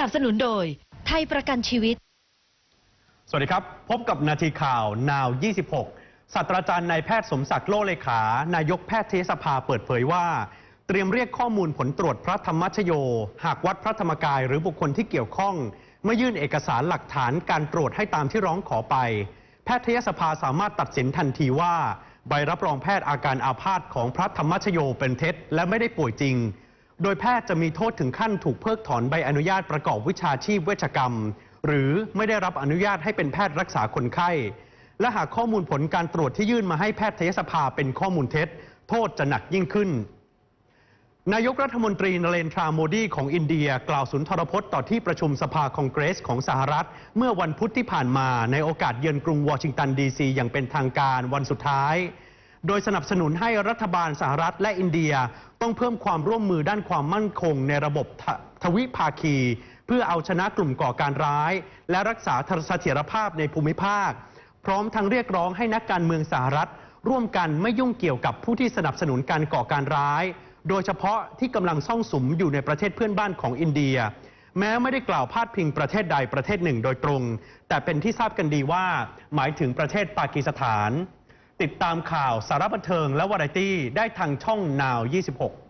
นับสนุนโดย ไทยประกันชีวิต สวัสดีครับ พบกับนาทีข่าวนาว 26 ศาสตราจารย์นายแพทย์สมศักดิ์โลเลขา นายกแพทยสภาเปิดเผยว่า เตรียมเรียกข้อมูลผลตรวจพระธรรมชโย หากวัดพระธรรมกายหรือบุคคลที่เกี่ยวข้องเมื่อยื่นเอกสารหลักฐานการตรวจให้ตามที่ร้องขอไป แพทยสภาสามารถตัดสินทันทีว่า ใบรับรองแพทย์อาการอาภาษของพระธรรมชโยเป็นเท็จ และไม่ได้ป่วยจริง โดยแพทย์จะมีโทษถึงขั้นถูกเพิกถอนใบอนุญาตประกอบวิชาชีพเวชกรรม หรือไม่ได้รับอนุญาตให้เป็นแพทย์รักษาคนไข้ และหากข้อมูลผลการตรวจที่ยื่นมาให้แพทยสภาเป็นข้อมูลเท็จ โทษจะหนักยิ่งขึ้น นายกรัฐมนตรีนเรนทราโมดีของอินเดียกล่าวสุนทรพจน์ต่อที่ประชุมสภาคองเกรสของสหรัฐ เมื่อวันพุธที่ผ่านมาในโอกาสเยือนกรุงวอชิงตันดีซีอย่างเป็นทางการวันสุดท้าย โดยสนับสนุนให้รัฐบาลสหรัฐและอินเดีย ต้องเพิ่มความร่วมมือด้านความมั่นคงในระบบททวิภาคี เพื่อเอาชนะกลุ่มก่อการร้าย และรักษาเสถียรภาพในภูมิภาค พร้อมทั้งเรียกร้องให้นักการเมืองสหรัฐ ร่วมกันไม่ยุ่งเกี่ยวกับผู้ที่สนับสนุนการก่อการร้าย โดยเฉพาะที่กำลังซ่องสุมอยู่ในประเทศเพื่อนบ้านของอินเดียแม้ไม่ได้กล่าวพาดพิงประเทศใดประเทศหนึ่งโดยตรง แต่เป็นที่ทราบกันดีว่า หมายถึงประเทศปากีสถาน ติดตามข่าวสารบันเทิงและวาไรตี้ได้ทางช่องนาว 26